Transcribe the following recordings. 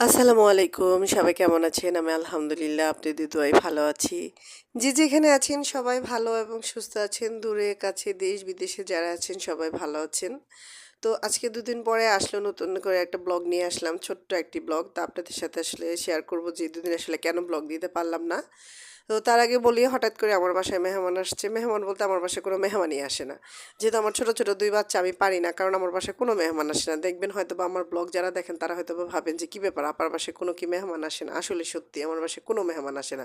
আসসালামু আলাইকুম, সবাই কেমন আছেন? আমি আলহামদুলিল্লাহ আপনাদের দোয়াই ভালো আছি। যে যেখানে আছেন, সবাই ভালো এবং সুস্থ আছেন। দূরে, কাছে, দেশ বিদেশে যারা আছেন, সবাই ভালো আছেন। তো আজকে দুদিন পরে আসলো নতুন করে একটা ব্লগ নিয়ে আসলাম, ছোট্ট একটি ব্লগ। তা আপনাদের সাথে আসলে শেয়ার করব যে দুদিন আসলে কেন ব্লগ দিতে পারলাম না। তো তার আগে বলি, হঠাৎ করে আমার বাসায় মেহমান আসছে। মেহমান বলতে আমার বাসায় কোনো মেহমানই আসে না। যেহেতু আমার ছোটো ছোটো দুই বাচ্চা, আমি পারি না। কারণ আমার বাসায় কোনো মেহমান আসে না। দেখবেন হয়তো বা আমার ব্লগ যারা দেখেন, তারা হয়তো বা ভাবেন যে, কী ব্যাপার? আপনার বাসায় কোনো কি মেহমান আসে না? আসলে সত্যি আমার বাসায় কোনো মেহমান আসে না।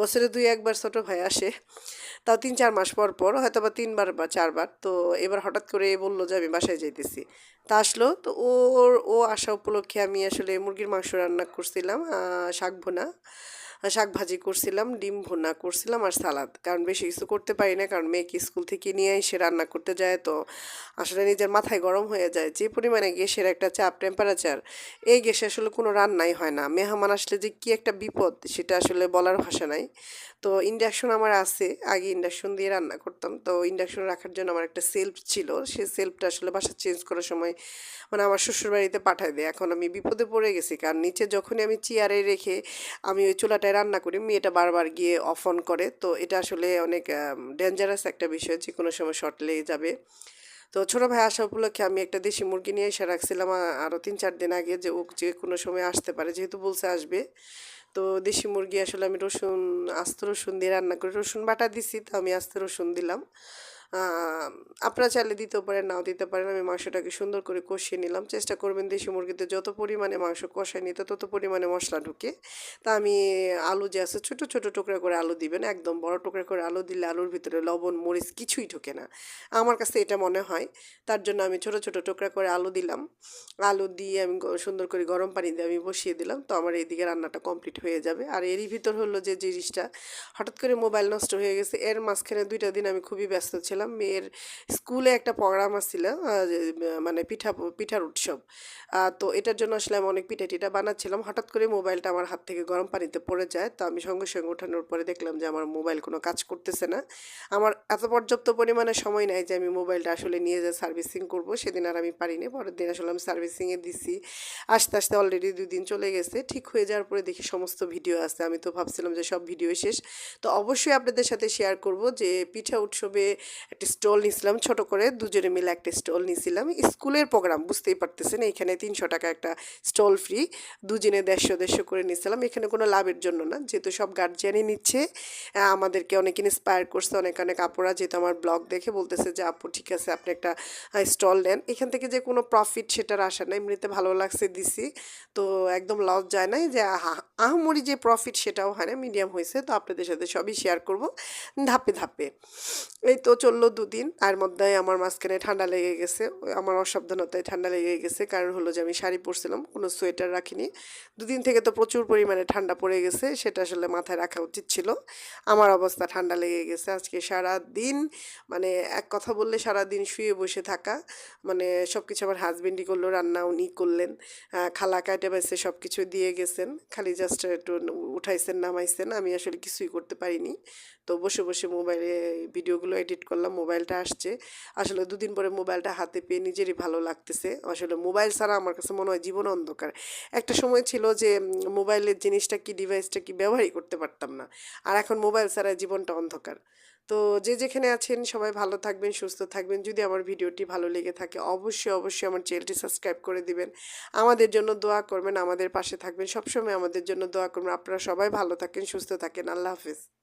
বছরে দুই, একবার ছোটো ভাই আসে। তাও তিন, চার মাস পর পর হয়তো বা তিনবার বা চারবার। তো এবার হঠাৎ করে বলল যে, আমি বাসায় যাইতেছি। তা আসলো। তো ওর, ও আসা উপলক্ষে আমি আসলে মুরগির মাংস রান্না করছিলাম শাক ভুনা। শাক ভাজি করছিলাম, ডিম ভুনা করছিলাম আর সালাদ। কারণ বেশি কিছু করতে পারি না, কারণ মেয়েকে স্কুল থেকে নিয়ে এসে রান্না করতে যায়, তো আসলে নিজের মাথায় গরম হয়ে যায়। যে পরিমাণে গ্যাসের একটা চাপ টেম্পারেচার এই গ্যাসে আসলে কোনো রান্নাই হয় না। মেহমান আসলে যে কী একটা বিপদ, সেটা আসলে বলার ভাষা নাই। তো ইন্ডাকশন আমার আছে, আগে ইন্ডাকশন দিয়ে রান্না করতাম। তো ইন্ডাকশন রাখার জন্য আমার একটা সেলফ ছিল, সেই সেলফটা আসলে বাসা চেঞ্জ করার সময় মানে আমার শ্বশুরবাড়িতে পাঠায় দেয়। এখন আমি বিপদে পড়ে গেছি, কারণ নিচে যখনই আমি চেয়ারে রেখে আমি ওই রান্না করি। মেয়েটা বারবার গিয়ে অফ অন করে। তো এটা আসলে অনেক ডেঞ্জারাস একটা বিষয়। যে কোনো সময় শর্ট লেগে যাবে। তো ছোটো ভাই আসা উপলক্ষে আমি একটা দেশি মুরগি নিয়ে এসে রাখছিলাম আরও তিন চার দিন আগে যে ও যে কোনো সময় আসতে পারে। যেহেতু বলছে আসবে। তো দেশি মুরগি আসলে আমি রসুন, আস্ত রসুন দিয়ে রান্না করি। রসুন বাটা দিছি, তো আমি আস্ত রসুন দিলাম। আপনারা চাইলে দিতেও পারেন, নাও দিতে পারেন। আমি মাংসটাকে সুন্দর করে কষিয়ে নিলাম। চেষ্টা করবেন দেশি মুরগিতে যত পরিমাণে মাংস কষায় নিতে, তত পরিমাণে মশলা ঢুকে। তা আমি আলু যে আছে, ছোটো ছোটো টুকরা করে আলু দিবেন, একদম বড় টুকরা করে আলু দিলে আলুর ভিতরে লবণ, মরিচ কিছুই ঢুকে না। আমার কাছে এটা মনে হয়, তার জন্য আমি ছোটো ছোটো টুকরা করে আলু দিলাম। আলু দিয়ে আমি সুন্দর করে গরম পানি দিয়ে আমি বসিয়ে দিলাম। তো আমার এইদিকে রান্নাটা কমপ্লিট হয়ে যাবে। আর এরই ভিতর হলো যে জিনিসটা, হঠাৎ করে মোবাইল নষ্ট হয়ে গেছে। এর মাঝখানে দুইটা দিন আমি খুবই ব্যস্ত ছিলাম। গেছিলাম মেয়ের স্কুলে একটা প্রোগ্রাম আসছিল মানে পিঠা, পিঠার উৎসব। তো এটার জন্য আসলে আমি অনেক পিঠা টিঠা বানাচ্ছিলাম। হঠাৎ করে মোবাইলটা আমার হাত থেকে গরম পানিতে পড়ে যায়। তো আমি সঙ্গে সঙ্গে ওঠানোর পরে দেখলাম যে, আমার মোবাইল কোনো কাজ করতেছে না। আমার এত পর্যাপ্ত পরিমাণে সময় নাই যে, আমি মোবাইলটা আসলে নিয়ে যে, সার্ভিসিং করব। সেদিন আর আমি পারিনি। পরের দিন আসলে আমি সার্ভিসিংয়ে দিছি। আস্তে আস্তে অলরেডি দুই দিন চলে গেছে। ঠিক হয়ে যাওয়ার পরে দেখি সমস্ত ভিডিও আছে। আমি তো ভাবছিলাম যে, সব ভিডিও শেষ। তো অবশ্যই আপনাদের সাথে শেয়ার করব যে, পিঠা উৎসবে একটা স্টল নিয়েছিলাম, ছোট করে দুজনে মিলে একটা স্টল নিয়েছিলাম। স্কুলের প্রোগ্রাম বুঝতেই পারতেছেন এখানে তিনশো টাকা একটা স্টল ফ্রি দুজনে দেড়শো দেড়শো করে নিয়েছিলাম। এখানে কোনো লাভের জন্য না, যেহেতু সব গার্জিয়ানই নিচ্ছে আমাদেরকে অনেক ইন্সপায়ার করছে, অনেক অনেক আপুরা যেহেতু আমার ব্লগ দেখে বলতেছে যে, আপু, ঠিক আছে, আপনি একটা স্টল নেন। এখান থেকে যে কোনো প্রফিট সেটার আশা নাই, এমনিতে ভালো লাগছে দিছি। তো একদম লস যায় নাই যে আহমরি যে প্রফিট সেটাও হয় না মিডিয়াম হয়েছে, তো আপনাদের সাথে সবই শেয়ার করব, ধাপে ধাপে। এই তো চলল দুদিন, তার মধ্যে আমার মাঝখানে ঠান্ডা লেগে গেছে। আমার অসাবধানতায় ঠান্ডা লেগে গেছে, কারণ হলো যে আমি শাড়ি পরছিলাম, কোনো সোয়েটার রাখিনি। দুদিন থেকে তো প্রচুর পরিমাণে ঠান্ডা পড়ে গেছে, সেটা আসলে মাথায় রাখা উচিত ছিল। আমার অবস্থা ঠান্ডা লেগে গেছে। আজকে সারা দিন মানে এক কথা বললে সারা দিন শুয়ে বসে থাকা মানে সব কিছু আমার হাজবেন্ডই করল, রান্না উনি করলেন খালা কাটে বাইসে সব কিছু দিয়ে গেছেন। খালি জাস্ট একটু উঠাইছেন, নামাইছেন, আমি আসলে কিছুই করতে পারিনি। তো বসে বসে মোবাইলে ভিডিওগুলো এডিট করলাম। মোবাইলটা আসছে। আসলে দুদিন পরে মোবাইলটা হাতে পেয়ে নিজেরই ভালো লাগতেছে। আসলে মোবাইল ছাড়া আমার কাছে মনে হয় জীবন অন্ধকার। একটা সময় ছিল যে মোবাইলের জিনিসটা কি, ডিভাইসটা কি ব্যবহারই করতে পারতাম না। আর এখন মোবাইল ছাড়া জীবনটা অন্ধকার। তো যে যেখানে আছেন, সবাই ভালো থাকবেন, সুস্থ থাকবেন। যদি আমার ভিডিওটি ভালো লেগে থাকে, অবশ্যই অবশ্যই আমার চ্যানেলটি সাবস্ক্রাইব করে দিবেন। আমাদের জন্য দোয়া করবেন, আমাদের পাশে থাকবেন। সবসময় আমাদের জন্য দোয়া করবেন। আপনারা সবাই ভালো থাকেন, সুস্থ থাকেন। আল্লাহ হাফিজ।